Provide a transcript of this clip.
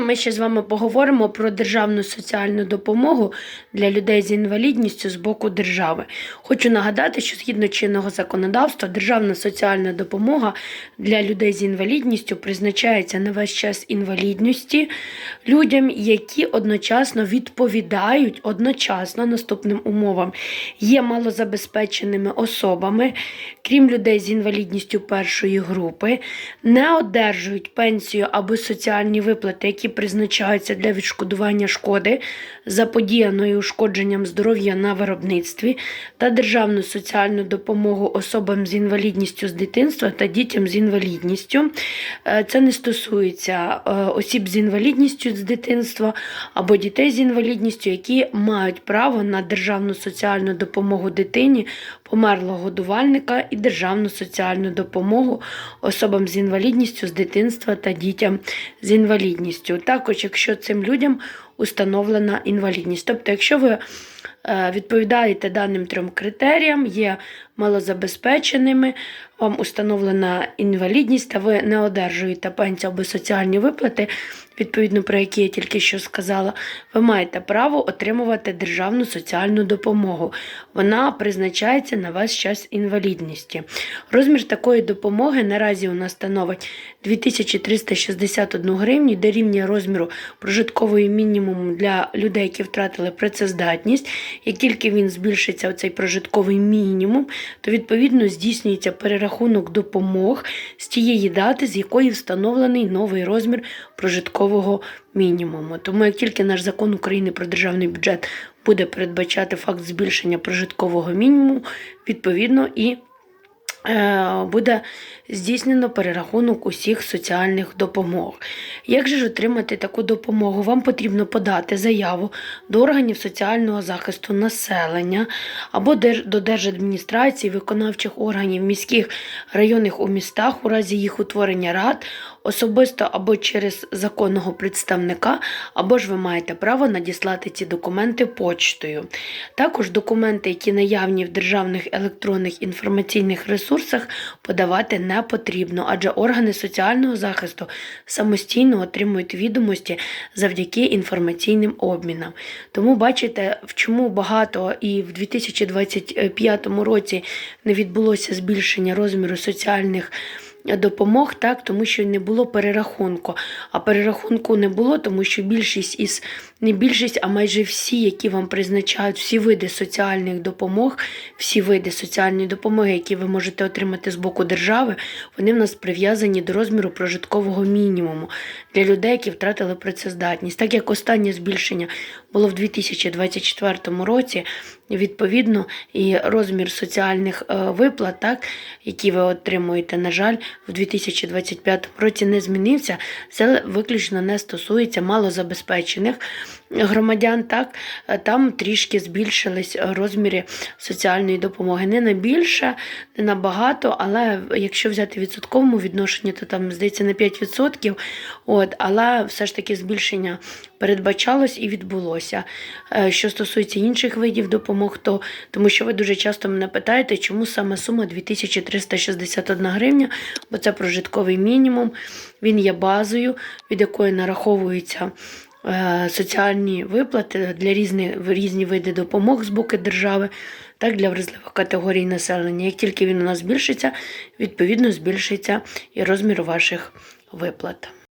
Ми ще з вами поговоримо про державну соціальну допомогу для людей з інвалідністю з боку держави. Хочу нагадати, що згідно чинного законодавства, державна соціальна допомога для людей з інвалідністю призначається на весь час інвалідності людям, які одночасно відповідають одночасно наступним умовам, є малозабезпеченими особами, крім людей з інвалідністю першої групи, не одержують пенсію або соціальні виплати, які призначаються для відшкодування шкоди, заподіяної ушкодженням здоров'я на виробництві та державну соціальну допомогу особам з інвалідністю з дитинства та дітям з інвалідністю. Е, Це не стосується е, осіб з інвалідністю з дитинства або дітей з інвалідністю, які мають право на державну соціальну допомогу дитині, померлого годувальника і державну соціальну допомогу особам з інвалідністю з дитинства та дітям з інвалідністю. Також, якщо цим людям установлена інвалідність. Тобто, якщо ви е, відповідаєте даним трьом критеріям, є малозабезпеченими, вам установлена інвалідність, та ви не одержуєте пенсію або соціальні виплати, відповідно про які я тільки що сказала, ви маєте право отримувати державну соціальну допомогу. Вона призначається на ваш час інвалідності. Розмір такої допомоги наразі у нас становить 2361 гривню, дорівнює розміру прожиткової мінімуму для людей, які втратили працездатність. Як тільки він збільшиться, оцей прожитковий мінімум, то відповідно здійснюється перерахунок допомог з тієї дати, з якої встановлений новий розмір прожиткового мінімуму. Тому як тільки наш закон України про державний бюджет буде передбачати факт збільшення прожиткового мінімуму, відповідно і буде здійснено перерахунок усіх соціальних допомог. Як же ж отримати таку допомогу? Вам потрібно подати заяву до органів соціального захисту населення або до держадміністрації, виконавчих органів міських районних у містах у разі їх утворення рад, особисто або через законного представника, або ж ви маєте право надіслати ці документи почтою. Також документи, які наявні в державних електронних інформаційних ресурсах, подавати не потрібно, адже органи соціального захисту самостійно отримують відомості завдяки інформаційним обмінам. Тому бачите, в чому багато і в 2025 році не відбулося збільшення розміру соціальних допомог, так, тому що не було перерахунку. А перерахунку не було, тому що більшість із не більшість, а майже всі, які вам призначають, всі види соціальних допомог, всі види соціальної допомоги, які ви можете отримати з боку держави, вони в нас прив'язані до розміру прожиткового мінімуму для людей, які втратили працездатність. Так як останнє збільшення було в 2024 році, відповідно, і розмір соціальних е, виплат, так, які ви отримуєте, на жаль, в 2025 році не змінився. Це виключно не стосується малозабезпечених громадян. Так, Е, там трішки збільшились розміри соціальної допомоги. Не на більше, не на багато, але якщо взяти відсотковому відношенні, то там здається на 5%. От, але все ж таки збільшення передбачалось і відбулося. Е, Що стосується інших видів допомог, то тому що ви дуже часто мене питаєте, чому саме сума 2361 гривня, бо це прожитковий мінімум, він є базою, від якої нараховуються. Е, Соціальні виплати для різних різні види допомог з боку держави, так для вразливих категорій населення. Як тільки він у нас збільшиться, відповідно збільшиться і розмір ваших виплат.